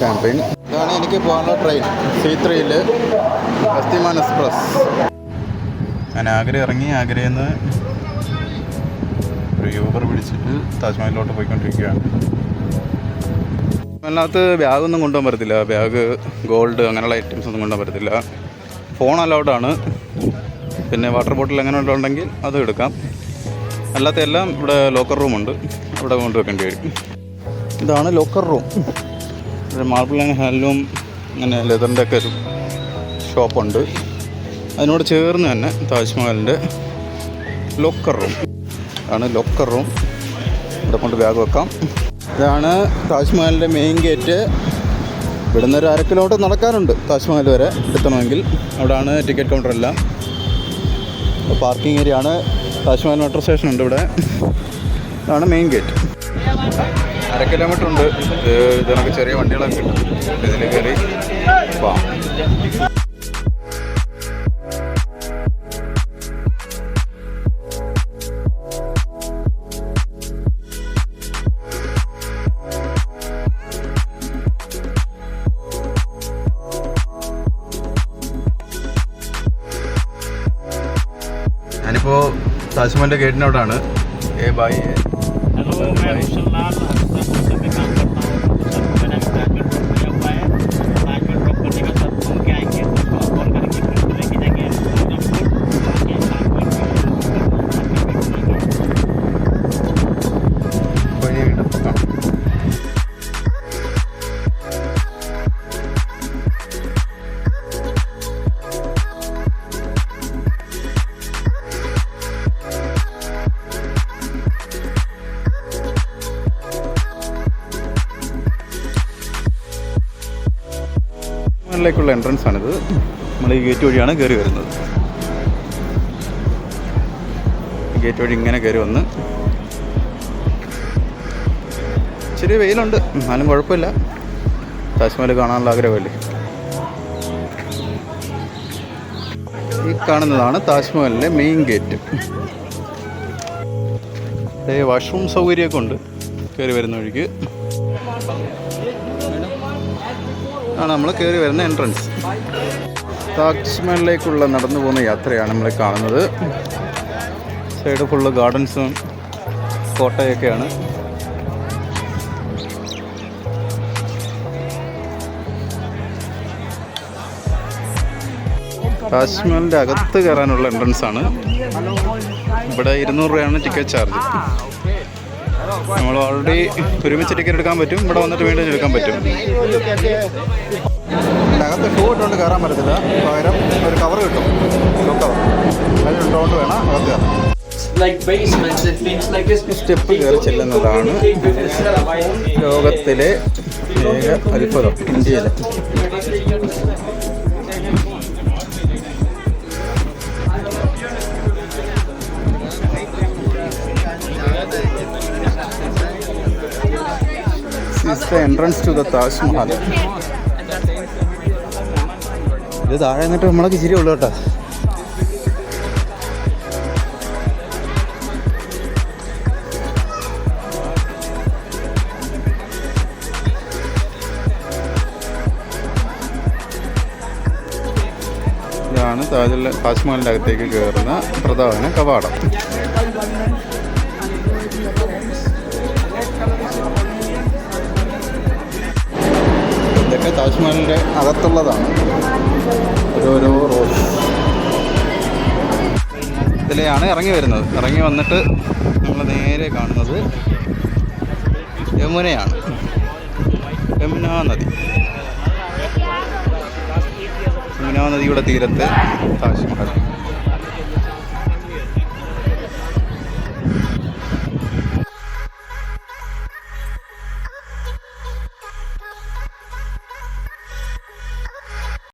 Campaign. ഇതാണ് എനിക്ക് പോകാനുള്ള ട്രെയിൻ. സി ത്രീയിൽ അസ്തിമാൻ എക്സ്പ്രസ്. ഞാൻ ആഗ്ര ഇറങ്ങി ആഗ്രയിൽ നിന്ന് ഒരു യൂബർ പിടിച്ചിട്ട് താജ്മഹലിലോട്ട് പോയിക്കൊണ്ടിരിക്കുകയാണ്. അതിനകത്ത് ബാഗൊന്നും കൊണ്ടുപോകാൻ പറ്റത്തില്ല. ബാഗ് ഗോൾഡ് അങ്ങനെയുള്ള ഐറ്റംസ് ഒന്നും കൊണ്ടുപോകാൻ പറ്റത്തില്ല. ഫോൺ അലൗഡാണ് പിന്നെ വാട്ടർ ബോട്ടിൽ അങ്ങനെ ഉണ്ടെങ്കിൽ അത് എടുക്കാം. അല്ലാത്ത എല്ലാം ഇവിടെ ലോക്കർ റൂമുണ്ട് ഇവിടെ കൊണ്ടുവെക്കേണ്ടി വരും. ഇതാണ് ലോക്കർ റൂം ഇവിടെ മാർബിൾ ആൻഡ് ഹാൻഡ്ലൂം അങ്ങനെ ലെതറിന്റെ ഒക്കെ ഒരു ഷോപ്പുണ്ട് അതിനോട് ചേർന്ന് തന്നെ താജ്മഹലിന്റെ ലോക്കർ റൂം ആണ് ലോക്കർ റൂം ഇവിടെ കൊണ്ട് ബാഗ് വെക്കാം. ഇതാണ് താജ്മഹലിന്റെ മെയിൻ ഗേറ്റ് ഇവിടുന്ന് ഒരു അര കിലോമീറ്റർ നടക്കാനുണ്ട് താജ്മഹൽ വരെ എത്തണമെങ്കിൽ അവിടെയാണ് ടിക്കറ്റ് കൗണ്ടർ എല്ലാം. പാർക്കിംഗ് ഏരിയ ആണ്. താജ്മഹൽ മെട്രോ സ്റ്റേഷൻ ഉണ്ട് ഇവിടെ. ഇതാണ് മെയിൻ ഗേറ്റ് അര കിലോമീറ്റർ ഉണ്ട്. ഇത് ഇതിനൊക്കെ ചെറിയ വണ്ടികളൊക്കെ കിട്ടും ഇതിൽ കയറി പോവാം. ഞാനിപ്പോൾ താജ്മഹലിന്റെ ഗേറ്റിനോടാണ് ഏ ബായ് 我卖的是拉篮的 ലേക്കുള്ള എൻട്രൻസ് ആണിത്. നമ്മൾ ഈ ഗേറ്റ് വഴിയാണ് കയറി വരുന്നത്. ഗേറ്റ് വഴി ഇങ്ങനെ കയറി വന്ന് ചെറിയ വെയിലുണ്ട്. എന്നാലും കുഴപ്പമില്ല. താജ്മഹൽ കാണാനുള്ള ആഗ്രഹമല്ലേ? ഈ കാണുന്നതാണ് താജ്മഹലിന്റെ മെയിൻ ഗേറ്റ് വാഷ്റൂം സൗകര്യമൊക്കെ ഉണ്ട്. കയറി വരുന്ന വഴിക്ക്. ആണ് നമ്മൾ കയറി വരുന്ന എൻട്രൻസ് താജ്മഹലിലേക്കുള്ള നടന്നു പോകുന്ന യാത്രയാണ് നമ്മൾ കാണുന്നത്. സൈഡ് ഫുള്ള് ഗാർഡൻസും കോട്ടയൊക്കെയാണ്. താജ്മഹലിന്റെ അകത്ത് കയറാനുള്ള എൻട്രൻസ് ആണ്. ഇവിടെ ഇരുന്നൂറ് രൂപയാണ് ടിക്കറ്റ് ചാർജ് നമ്മൾ ഓൾറെഡി ഒരുമിച്ച് ടിക്കറ്റ് എടുക്കാൻ പറ്റും. ഇവിടെ വന്നിട്ട് വീണ്ടും എടുക്കാൻ പറ്റും. അകത്ത് ഷൂ ഇട്ടുകൊണ്ട് കയറാൻ പറ്റത്തില്ല. പകരം ഒരു കവർ കിട്ടും. ഷൂ കവർ അതിലിട്ടുകൊണ്ട് വേണം അകത്ത് കയറാം. സ്റ്റെപ്പ് കയറി ചെല്ലുന്നതാണ് ലോകത്തിലെ ഏക അത്ഭുതം ഇന്ത്യയിലെ. The entrance to the Taj Mahal. ഇത് താഴെ നിന്നിട്ട് നമ്മളൊക്കെ ഇച്ചിരി ഉള്ളു കേട്ടോ ഇതാണ് താജ് താജ്മഹലിന്റെ അകത്തേക്ക് കയറുന്ന പ്രധാന കവാടം താജ്മഹലിന്റെ അകത്തുള്ളതാണ്. ഓരോരോ റോസ് ഇതിലെയാണ് ഇറങ്ങി വരുന്നത്. ഇറങ്ങി വന്നിട്ട് നമ്മൾ നേരെ കാണുന്നത് യമുനയാണ്. യമുന നദി. യമുന നദിയുടെ തീരത്ത് താജ്മഹൽ.